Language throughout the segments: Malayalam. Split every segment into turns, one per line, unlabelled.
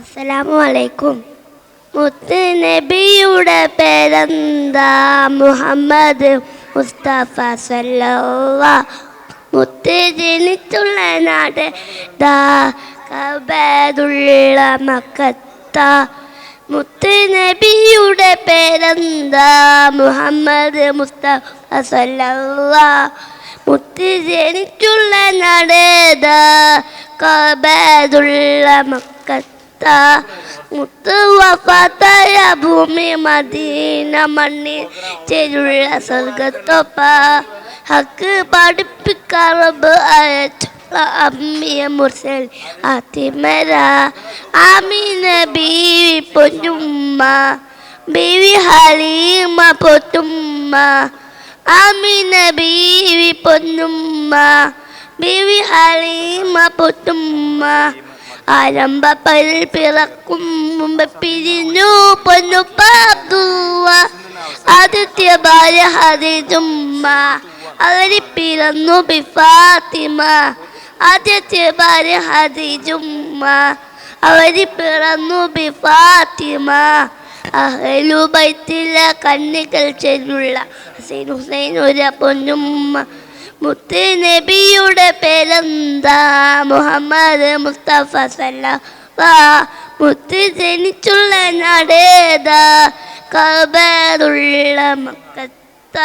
അസ്സലാമു അലൈക്കും മുത്ത് നബിയുടെ പേരെന്താ? മുഹമ്മദ് മുസ്തഫ സല്ലല്ലാ മുത്ത് ജനിച്ചുള്ള നാട് ദാ കബേദുള്ള മക്കത്ത. മുത്ത് നബിയുടെ പേരെന്താ? മുഹമ്മദ് മുസ്തഫ സല്ലല്ലാ മുത്ത് ജനിച്ചുള്ള നാട് ദാ കബേദുള്ള മക്കത്ത. മുത്ത് വഫാത്തായ ഭൂമി മദീന മണ്ണി ചെരുള്ള സ്വർഗത്തൊപ്പ ഹക്ക് പഠിപ്പിക്കാറബ് അയച്ചുള്ള അമ്മിയ മുർസൽ അതിമര ആമീന ബീവി പൊന്നുമ്മ ബീവി ഹലീമ പൊത്തുമ്മ. ആമിന ബീവി പൊന്നുമ്മ ബീവി ഹലീമ പൊത്തുമ്മ. ആരംഭപ്പരിൽ പിറക്കും മുമ്പ് പിരിഞ്ഞു പൊന്നുപ്പാത്തുവ ആദിത്യ ഭാര്യ ഹരിജുമ്മ. അവരി പിറന്നു ബിഫാത്തിമ. ആദ്യത്തെ ഭാര്യ ഹരിജുമ്മ. അവരി പിറന്നു ബിഫാത്തിമ. അഹലുബൈത്തിലെ കണ്ണികൾ ചെല്ലുള്ള ഹുസൈൻ ഹുസൈൻ ഒരു പൊന്നുമ്മ. മുത്ത് നബിയുടെ പേരെന്താ? മുഹമ്മദ് മുസ്തഫ സല്ലാ മുത്ത് ജനിച്ചുള്ള നടേതാ? കബറുള്ള മക്കത്ത.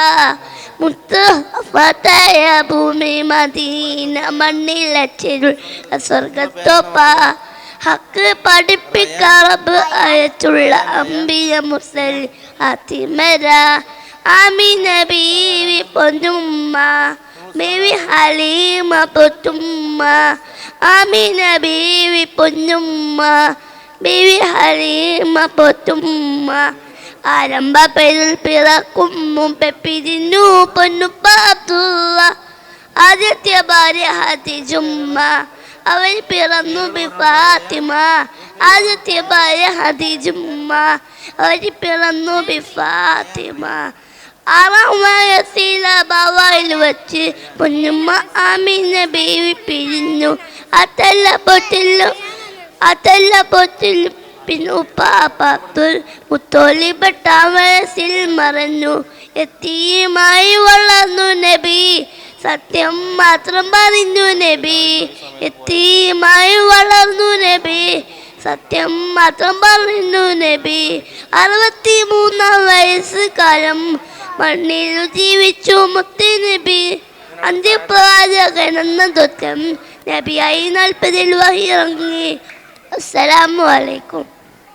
മുത്ത് ഫതയ ഭൂമി മദീന മണ്ണിലെ ചെരു സ്വർഗത്തോപ്പാ ഹക്ക് പഠിപ്പിക്കറബ് അയച്ചുള്ള അമ്പിയ മുസൽ അതിമര ആമിന ബീവി പൊന്നുമ്മ ബീവി ഹലീമ പൊത്തുമ്മ ആമിന ബീവി പൊന്നുമ്മ ബീവി ഹലീമ പൊത്തുമ്മ ആരംഭ പെരിൽ പിറക്കും മുമ്പേ പിരിഞ്ഞു പൊന്നുപ്പാത്തുള്ള ആദ്യത്തെ ഭാര്യ ഹതിജുമ്മ. അവൾ പിറന്നു ബി ഫാത്തിമ ആദ്യത്തെ ഭാര്യ ഹതിജുമ്മ. അവൾ പിറന്നു ബി ഫാത്തിമ. ആറാം വയസ്സില വച്ച് പൊന്നുമ്മ ആമിന ബേബി പിരിഞ്ഞു അതല്ല പൊട്ടില്ലു അതല്ല പൊട്ടില്ലു പിന്നെ ഉപ്പാപ്പുൽ മുത്തോലി പെട്ടാം വയസ്സിൽ മറഞ്ഞു. എത്തിയുമായി വളർന്നു നബി. സത്യം മാത്രം പറഞ്ഞു നബി. എത്തിയുമായി വളർന്നു നബി. സത്യം മാത്രം പറഞ്ഞു നബി. അറുപത്തി മൂന്നാം വയസ്സ് കാലം മണ്ണിൽ ജീവിച്ചു മുത്തി നബി. അന്ത്യപ്രവാചകൻ എന്ന ദുഃഖം നബിയായി നാൽപ്പതിൽ വഹിറങ്ങി അസ്സലാമു അലൈക്കും.